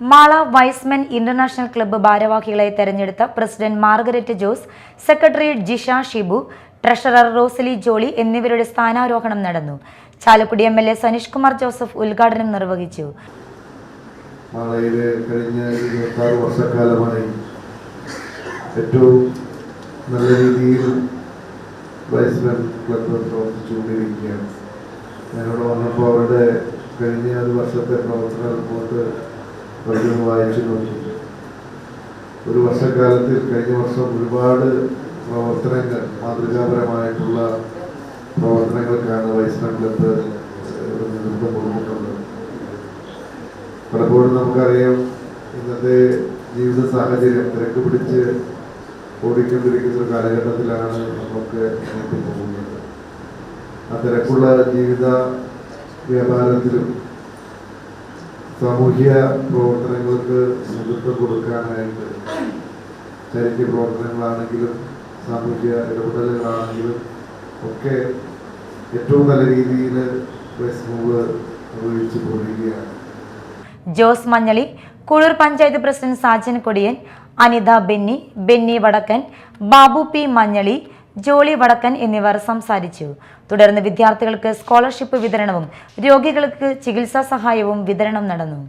Mala wise men international club ഭാരവാഹികളെ തെരഞ്ഞെടുത്ത president Margaret Jose secretary Jisha Shibu treasurer Rosaly Jolly എന്നിവരുടെ സ്ഥാനാരോഹണം നടന്നു. Chalakudy M L A Saneesh Kumar Joseph ഉദ്ഘാടനം നിർവഹിച്ചു. ഏറ്റവും നല്ല രീതിയിൽ വൈസ്മെൻ ക്ലബ്ബ് പ്രവർത്തിച്ചുകൊണ്ടിരിക്കുകയാണ്. വന്നപ്പോൾ അവരുടെ കഴിഞ്ഞ ഒരു വർഷത്തെ പ്രവർത്തന റിപ്പോർട്ട് വളരെ വായിച്ചു നോക്കി ഒരു വർഷക്കാലത്തിൽ കഴിഞ്ഞ വർഷം ഒരുപാട് പ്രവർത്തനങ്ങൾ മാതൃകാപരമായിട്ടുള്ള പ്രവർത്തനങ്ങൾക്കാണ് ഇവിടെ നേതൃത്വം കൊടുത്തിട്ടുള്ളത്. പലപ്പോഴും നമുക്കറിയാം ഇന്നത്തെ ജീവിത സാഹചര്യം തിരക്ക് പിടിച്ച് ഓടിക്കൊണ്ടിരിക്കുന്ന ഒരു കാലഘട്ടത്തിലാണ് നമുക്ക് മുന്നോട്ട് പോകുന്നത്. ആ തിരക്കുള്ള ജീവിത വ്യാപാരത്തിലും സാമൂഹ്യ പ്രവർത്തനങ്ങൾക്ക് നേതൃത്വം കൊടുക്കാനായിട്ട് ചരിത്ര പ്രവർത്തനങ്ങളാണെങ്കിലും സാമൂഹ്യ ഇടപെടലുകളാണെങ്കിലും ഒക്കെ ഏറ്റവും നല്ല രീതിയിൽ പ്രസ് മൂവ് നിർവഹിച്ചു പോവുകയാണ് ജോസ് മഞ്ഞളി കുളൂർ പഞ്ചായത്ത് പ്രസിഡന്റ് സാജൻ കൊടിയൻ അനിത ബെന്നി ബെന്നി വടക്കൻ ബാബു പി മഞ്ഞളി ജോളി വടക്കൻ എന്നിവർ സംസാരിച്ചു. തുടർന്ന് വിദ്യാർത്ഥികൾക്ക് സ്കോളർഷിപ്പ് വിതരണവും രോഗികൾക്ക് ചികിത്സാ സഹായവും വിതരണം നടന്നു.